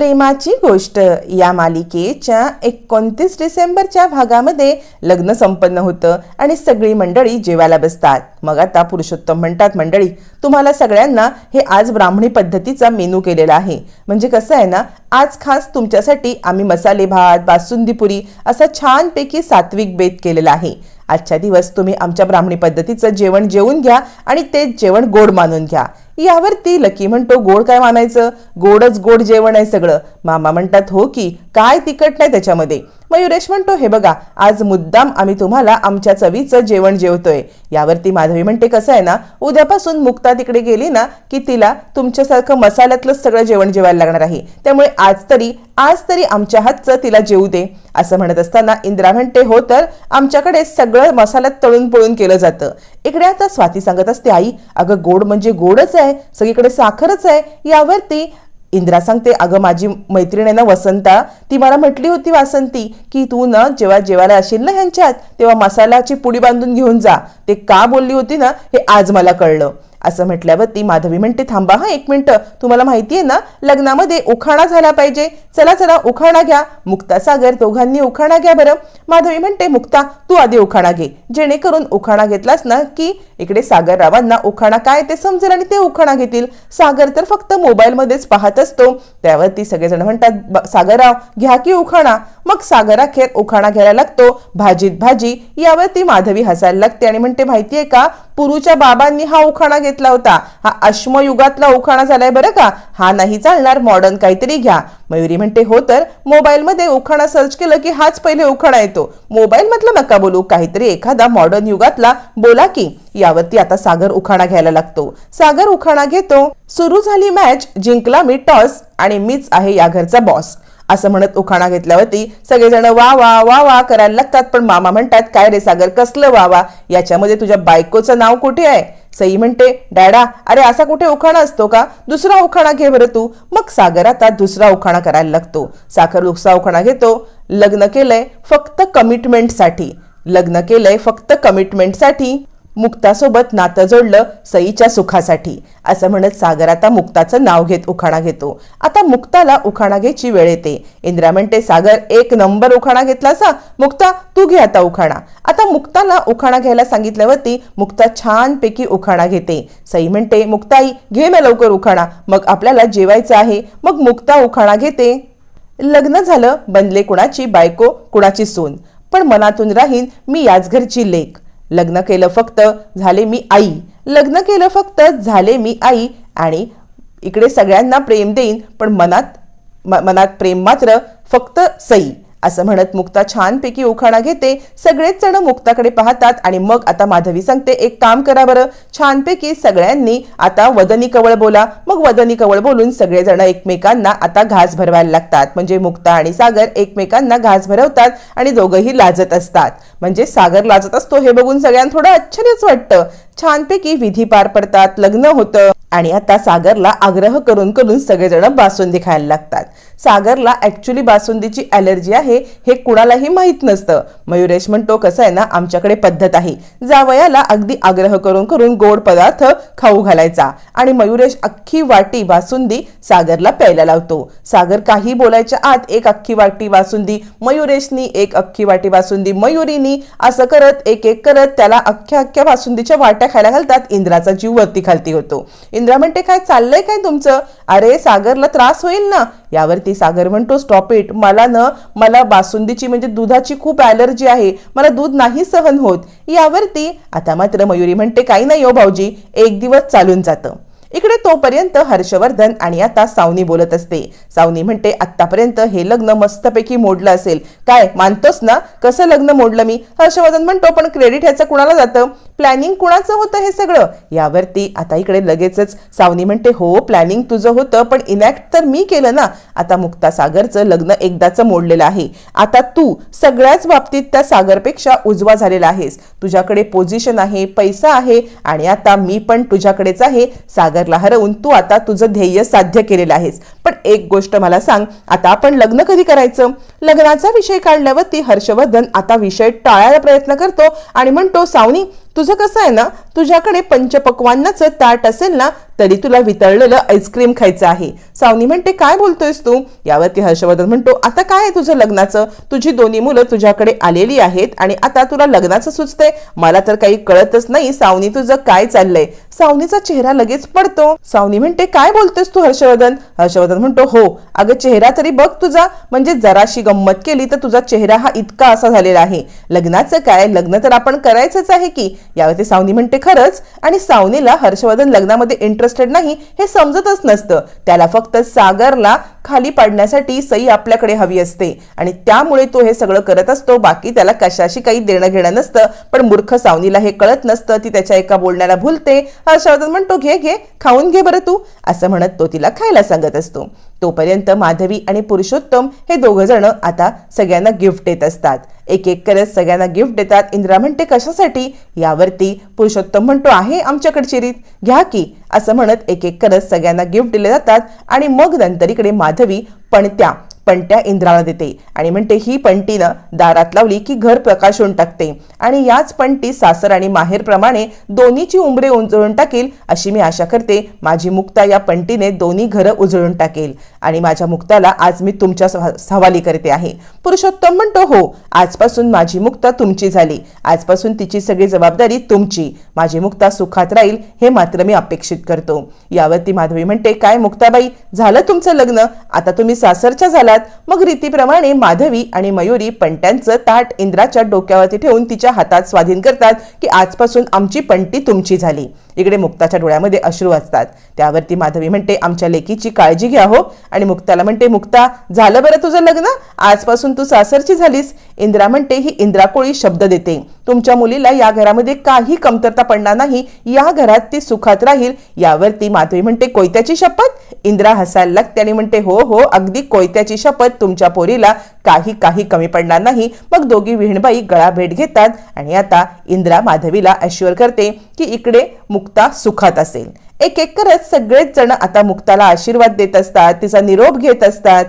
प्रेमाची गोष्ट. या मालिकेच्या एकोणतीस डिसेंबरच्या भागामध्ये लग्न संपन्न होतं आणि सगळी मंडळी जेवायला बसतात. मग आता पुरुषोत्तम म्हणतात मंडळी तुम्हाला सगळ्यांना हे आज ब्राह्मणी पद्धतीचा मेनू केलेला आहे. म्हणजे कसं आहे ना आज खास तुमच्यासाठी आम्ही मसाले भात बासुंदी पुरी असा छानपैकी सात्विक बेत केलेला आहे. आजच्या दिवस तुम्ही आमच्या ब्राह्मणी पद्धतीचं जेवण जेवून घ्या आणि ते जेवण गोड मानून घ्या. यावरती लकी म्हणतो गोड काय मानायचं? गोडच गोड जेवण आहे सगळं. मामा म्हणतात हो की काय तिखट नाही त्याच्यामध्ये. मयुरेश म्हणतो हे बघा आज मुद्दाम आम्ही तुम्हाला आमच्या चवीचं जेवण जेवतोय. यावरती माधवी म्हणते कसं आहे ना उद्यापासून मुक्ता तिकडे गेली ना की तिला तुमच्यासारखं मसाल्यातलं सगळं जेवण जेवायला लागणार आहे. त्यामुळे आज तरी आज तरी आमच्या हातचं तिला जेवू दे. असं म्हणत असताना इंदिरा म्हणते हो तर आमच्याकडे सगळं मसाल्यात तळून पळून केलं जातं. इकडे आता स्वाती सांगत असते आई अगं गोड म्हणजे गोडच आहे सगळीकडे साखरच आहे. यावरती इंदिरा सांगते अगं माझी मैत्रिणी आहे ना वसंता ती मला म्हटली होती वासंती की तू ना जेव्हा जेवायला असेल ना ह्यांच्यात तेव्हा मसाल्याची पुडी बांधून घेऊन जा. ते का बोलली होती ना हे आज मला कळलं. असं म्हटल्यावर ती माधवी म्हणते थांबा हा एक मिनिट. तुम्हाला माहिती आहे ना लग्नामध्ये उखाणा झाला पाहिजे. चला चला उखाणा घ्या. मुक्ता सागर दोघांनी उखाणा घ्या बरं. माधवी म्हणते मुक्ता तू आधी उखाणा घे. जेणेकरून उखाणा घेतलास ना की इकडे सागररावांना उखाणा काय ते समजेल आणि ते उखाणा घेतील. सागर तर फक्त मोबाईलमध्येच पाहत असतो. त्यावरती सगळेजण म्हणतात सागरराव घ्या की उखाणा. मग सागर अखेर उखाणा घ्यायला लागतो. भाजीत भाजी. यावरती माधवी हसायला लागते आणि म्हणते माहितीये का पुरूच्या बाबांनी हा उखाणा घेतला होता. हा अश्मयुगातला उखाणा झालाय बरं का? हा नाही चालणार मॉडर्न काहीतरी घ्या. मयुरी म्हणते हो तर. मोबाईलमध्ये उखाणा सर्च केलं की हाच पहिले उखाणा येतो. मोबाईल मधलं नका बोलू काहीतरी एखादा मॉडर्न युगातला बोला की. यावरती आता सागर उखाणा घ्यायला लागतो. सागर उखाणा घेतो सुरू झाली मॅच जिंकला मी टॉस आणि मीच आहे या घरचा बॉस असं म्हणत उखाणा घेतल्यावरती सगळेजण वा वा वा वा करायला लागतात. पण मामा म्हणतात काय रे सागर कसलं वा वा? याच्यामध्ये तुझ्या बायकोचं नाव कुठे आहे? सई म्हणते डॅडा अरे असा कुठे उखाणा असतो का? दुसरा उखाणा घे बरं तू. मग सागर आता दुसरा उखाणा करायला लागतो. साखर दुसरा उखाणा घेतो. लग्न केलंय फक्त कमिटमेंटसाठी लग्न केलंय फक्त कमिटमेंटसाठी मुक्तासोबत नातं जोडलं सईच्या सुखासाठी. असं म्हणत सागर आता मुक्ताचं नाव घेत उखाणा घेतो. आता मुक्ताला उखाणा घ्यायची वेळ येते. इंदिरा म्हणते सागर एक नंबर उखाणा घेतला सा मुक्ता तू घे आता उखाणा. आता मुक्ताला उखाणा घ्यायला सांगितल्यावरती मुक्ता छानपैकी उखाणा घेते. सई म्हणते मुक्ताई घे ना लवकर उखाणा. मग आपल्याला जेवायचं आहे. मग मुक्ता उखाणा घेते. लग्न झालं बनले कुणाची बायको कुणाची सून. पण मनातून राहीन मी याच घरची लेक. लग्न केलं फक्त झाले मी आई. लग्न केलं फक्त झाले मी आई. आणि इकडे सगळ्यांना प्रेम देईन पण मनात म- मनात प्रेम मात्र फक्त सई. असं म्हणत मुक्ता छानपैकी उखाणा घेते. सगळेच जण मुक्ताकडे पाहतात आणि मग आता माधवी सांगते एक काम करा बरं. छानपैकी सगळ्यांनी आता वदनी कवळ बोला. मग वदनी कवळ बोलून सगळेजण एकमेकांना आता घास भरवायला लागतात. म्हणजे मुक्ता आणि सागर एकमेकांना घास भरवतात आणि दोघंही लाजत असतात. म्हणजे सागर लाजत असतो हे बघून सगळ्यांना थोडं आश्चर्यच वाटतं. छानपैकी विधी पार पडतात लग्न होतं आणि आता सागरला आग्रह करून करून सगळेजण बासुंदी खायला लागतात. सागरला ऍक्च्युली बासुंदीची अलर्जी आहे. हे कुणालाही माहीत नसतं. मयुरेश म्हणतो कसं आहे ना आमच्याकडे पद्धत आहे. जावयाला अगदी आग्रह करून करून गोड पदार्थ खाऊ घालायचा आणि मयुरेश अख्खी वाटी बासुंदी सागरला प्यायला लावतो. सागर काही बोलायच्या आत एक अख्खी वाटी बासुंदी मयुरेशनी एक अख्खी वाटी बासुंदी मयुरीनी असं करत एक एक करत त्याला अख्ख्या अख्ख्या बासुंदीच्या वाट्या खायला घालतात. इंद्राचा जीव वरती खालती होतो. इंद्रा म्हणते काय चाललंय काय तुमचं? अरे सागरला त्रास होईल ना? यावरती सागर म्हणतो स्टॉप इट. मला न मला बासुंदीची म्हणजे दुधाची खूप ॲलर्जी आहे. मला दूध नाही सहन होत. यावरती आता मात्र मयुरी म्हणते काही नाही हो भाऊजी एक दिवस चालून जातं. इकडे तोपर्यंत हर्षवर्धन आणि आता सावनी बोलत असते. सावनी म्हणते आतापर्यंत हे लग्न मस्तपैकी मोडलं असेल. काय मानतोस ना? कसं लग्न मोडलं मी? हर्षवर्धन म्हणतो पण क्रेडिट ह्याचं कुणाला जातं? प्लॅनिंग कुणाचं होतं हे सगळं? यावरती आता इकडे लगेचच सावनी म्हणते हो प्लॅनिंग तुझं होतं पण इनॅक्ट तर मी केलं ना. आता मुक्ता सागरचं लग्न एकदाचं मोडलेलं आहे. आता तू सगळ्याच बाबतीत त्या सागरपेक्षा उजवा झालेला आहेस. तुझ्याकडे पोझिशन आहे पैसा आहे आणि आता मी पण तुझ्याकडेच आहे. सागरला हरवून तू आता तुझं ध्येय साध्य केलेलं आहेस. पण एक गोष्ट मला सांग आता आपण लग्न कधी करायचं? लग्नाचा विषय काढल्यावरती हर्षवर्धन आता विषय टाळायला प्रयत्न करतो आणि म्हणतो सावनी तुझं कसं आहे ना? तुझ्याकडे पंचपक्वान्नाचं ताट असेल ना तरी तुला वितळलेलं आईस्क्रीम खायचं आहे. सावनी म्हणते काय बोलतोयस तू? यावरती हर्षवर्धन म्हणतो आता काय आहे तुझं लग्नाचं? तुझी दोन्ही मुलं तुझ्याकडे आलेली आहेत आणि आता तुला लग्नाचं सुचतंय. मला तर काही कळतच नाही सावनी तुझं काय चाललंय. सावनीचा चेहरा लगेच पडतो. सावनी म्हणते काय बोलतोयस तू हर्षवर्धन? हर्षवर्धन म्हणतो हो अगं चेहरा तरी बघ तुझा. म्हणजे जराशी गंमत केली तर तुझा चेहरा हा इतका असा झालेला आहे. लग्नाचं काय? लग्न तर आपण करायचंच आहे की? यावरती सावनी म्हणते खरंच. आणि सावनीला हर्षवर्धन लग्नामध्ये इंटरेस्ट इंटरेस्टेड नाही हे समजतच नसतं. त्याला फक्त सागरला खाली पाडण्यासाठी सई आपल्याकडे हवी असते आणि त्यामुळे तो हे सगळं करत असतो. बाकी त्याला कशाशी काही देणं घेणं नसतं. पण मूर्ख सावनीला हे कळत नसतं. ती त्याच्या एका बोलण्याला भुलते. हर्षवर्धन म्हणतो घे घे खाऊन घे बरं तू. असं म्हणत तो तिला खायला सांगत असतो. तोपर्यंत माधवी आणि पुरुषोत्तम हे दोघ जण आता सगळ्यांना गिफ्ट देत असतात. एक एक करत सगळ्यांना गिफ्ट देतात. इंद्रा म्हणते कशासाठी? यावरती पुरुषोत्तम म्हणतो आहे आमच्याकडची रीत घ्या की. असं म्हणत एक एक करत सगळ्यांना गिफ्ट दिले जातात आणि मग नंतर इकडे माधवी पण त्या पणत्या इंद्राला देते. आणि म्हणते ही पणतीनं दारात लावली की घर प्रकाशून टाकते. आणि याच पणती सासर आणि माहेरप्रमाणे दोन्हीची उंबरे उजळून टाकेल अशी मी आशा करते. माझी मुक्ता या पणतीने दोन्ही घरं उजळून टाकेल. आणि माझ्या मुक्ताला आज मी तुमच्या सह- हवाली करते आहे. पुरुषोत्तम म्हणतो हो आजपासून माझी मुक्ता तुमची झाली. आजपासून तिची सगळी जबाबदारी तुमची. माझी मुक्ता सुखात राहील हे मात्र मी अपेक्षित करतो. यावरती माधवी म्हणते काय मुक्ताबाई झालं तुमचं लग्न? आता तुम्ही सासरच्या झालात. मग रीतीप्रमाणे माधवी आणि मयुरी पंट्यांचं ताट इंद्राच्या डोक्यावरती ठेवून तिच्या हातात स्वाधीन करतात की आजपासून आमची पंटी तुमची झाली. इकडे मुक्ताच्या डोळ्यामध्ये अश्रू असतात त्यावरती माधवी म्हणते आमच्या लेकीची काळजी घ्या हो. आणि मुक्ताला म्हणते मुक्ता झालं बरं तुझं लग्न? आजपासून तू सासरची झालीस. इंद्रा म्हणते ही इंद्राकोळी शब्द देते. तुमच्या मुलीला या घरामध्ये काही कमतरता पडणार नाही. या घरात ती सुखात राहील. यावरती माधवी म्हणते कोयत्याची शपथ? इंद्रा हसायला लागते आणि म्हणते हो हो अगदी कोयत्याची शपथ. तुमच्या पोरीला काही काही कमी पडणार नाही. मग दोघी विहीणबाई गळा भेट घेतात आणि आता इंद्रा माधवीला अश्युअर करते की इकडे मुक्ता मुक्ता सुखात असेल. एक एक करत सगळेच जण आता मुक्ताला आशीर्वाद देत असतात तिचा निरोप घेत असतात.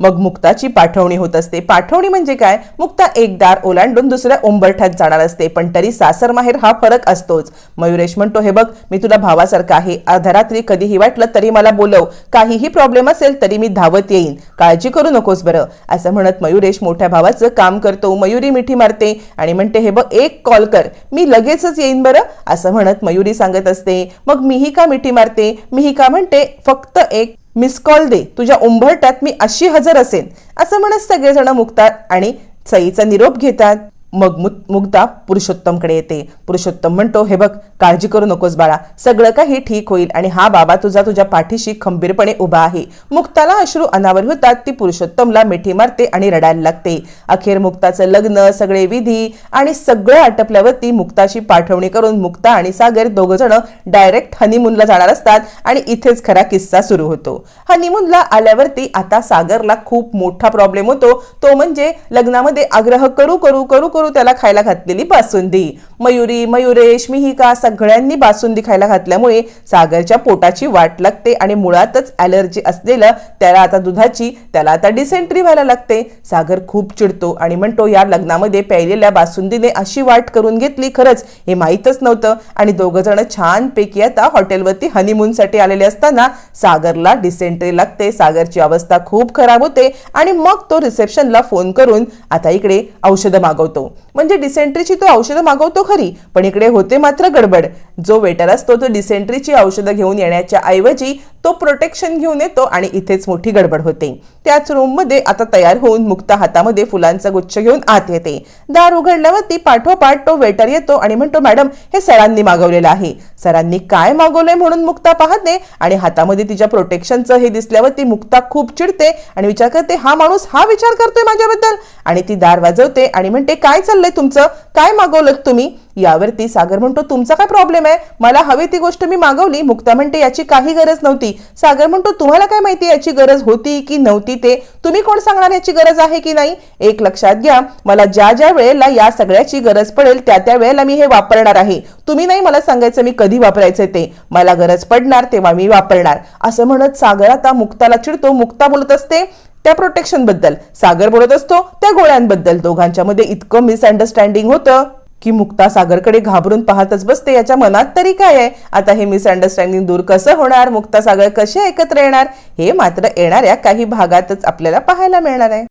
मग मुक्ताची पाठवणी होत असते. पाठवणी म्हणजे काय? मुक्ता एक दार ओलांडून दुसऱ्या उंबरठ्यात जाणार असते पण तरी सासर माहेर हा फरक असतोच. मयुरेश म्हणतो हे बघ मी तुला भावासारखा आहे. अर्धरात्री कधीही वाटलं तरी मला बोलव. काहीही प्रॉब्लेम असेल तरी मी धावत येईन. काळजी करू नकोस बरं. असं म्हणत मयुरेश मोठ्या भावाचं काम करतो. मयुरी मिठी मारते आणि म्हणते हे बघ एक कॉल कर. मी लगेचच येईन बरं. असं म्हणत मयुरी सांगत असते. मग मीही का मिठी मारते? मीही का म्हणते फक्त एक मिस कॉल दे तुझ्या उंबरट्यात मी अशी हजर असेन असं म्हणत सगळेजण मुक्तात आणि सईचा निरोप घेतात. मग मु मुग्धा पुरुषोत्तमकडे येते. पुरुषोत्तम म्हणतो हे बघ काळजी करू नकोस बाळा. सगळं काही ठीक होईल आणि हा बाबा तुझा तुझ्या पाठीशी खंबीरपणे उभा आहे. मुक्ताला अश्रू अनावर होतात ती पुरुषोत्तमला मिठी मारते आणि रडायला लागते. अखेर मुक्ताचं लग्न सगळे विधी आणि सगळं आटपल्यावरती मुक्ताची पाठवणी करून मुक्ता आणि सागर दोघ जण डायरेक्ट हनीमूनला जाणार असतात आणि इथेच खरा किस्सा सुरू होतो. हनीमूनला आल्यावरती आता सागरला खूप मोठा प्रॉब्लेम होतो. तो म्हणजे लग्नामध्ये आग्रह करू करू करू करू त्याला खायला घातलेली बासुंदी. मयुरी मयुरेश मिहिका सगळ्यांनी बासुंदी खायला घातल्यामुळे सागरच्या पोटाची वाट लागते आणि मुळातच ॲलर्जी असलेलं त्याला आता दुधाची त्याला आता डिसेंट्री व्हायला लागते. सागर खूप चिडतो आणि म्हणतो या लग्नामध्ये प्यायलेल्या बासुंदीने अशी वाट करून घेतली खरंच हे माहीतच नव्हतं. आणि दोघं जण छानपैकी आता हॉटेलवरती हनीमूनसाठी आलेले असताना सागरला डिसेंट्री लागते. सागरची अवस्था खूप खराब होते आणि मग तो रिसेप्शनला फोन करून आता इकडे औषधं मागवतो. म्हणजे डिसेंट्रीची तो औषधं मागवतो खरी पण इकडे होते मात्र गडबड. जो वेटर असतो तो डिसेंट्रीची औषधं घेऊन येण्याच्या ऐवजी तो प्रोटेक्शन घेऊन येतो आणि इथेच मोठी गडबड होते. त्याच रूममध्ये आता तयार होऊन मुक्ता हातामध्ये फुलांचा गुच्छ घेऊन आत येते. दार उघडल्यावर ती पाठोपाठ तो वेटर येतो आणि म्हणतो मॅडम हे सरांनी मागवलेलं आहे. सरांनी काय मागवलंय म्हणून मुक्ता पाहते आणि हातामध्ये तिच्या प्रोटेक्शनचं हे दिसल्यावर ती मुक्ता खूप चिडते आणि विचार करते हा माणूस हा विचार करतोय माझ्याबद्दल? आणि ती दार वाजवते आणि म्हणते काय चाललंय तुमचं? काय मागवलं तुम्ही? यावरती सागर म्हणतो तुमचा काय प्रॉब्लेम आहे? मला हवी ती गोष्ट मी मागवली. मुक्ता म्हणते याची काही गरज नव्हती. सागर म्हणतो तुम्हाला काय माहिती याची गरज होती की नव्हती ते? तुम्ही कोण सांगणार याची गरज आहे की नाही? एक लक्षात घ्या मला ज्या ज्या वेळेला या सगळ्याची गरज पडेल त्या त्या वेळेला मी हे वापरणार आहे. तुम्ही नाही मला सांगायचं मी कधी वापरायचं ते. मला गरज पडणार तेव्हा मी वापरणार. असं म्हणत सागर आता मुक्ताला चिडतो. मुक्ता बोलत असते त्या प्रोटेक्शनबद्दल. सागर बोलत असतो त्या गोळ्यांबद्दल. दोघांच्या मध्ये इतकं मिसअंडरस्टँडिंग होतं. की मुक्ता सागरकडे घाबरून पाहतच बसते याच्या मनात तरी काय आहे? आता हे मिसअंडरस्टँडिंग दूर कसं होणार? मुक्ता सागर कसे एकत्र येणार? हे मात्र येणाऱ्या काही भागातच आपल्याला पाहायला मिळणार आहे.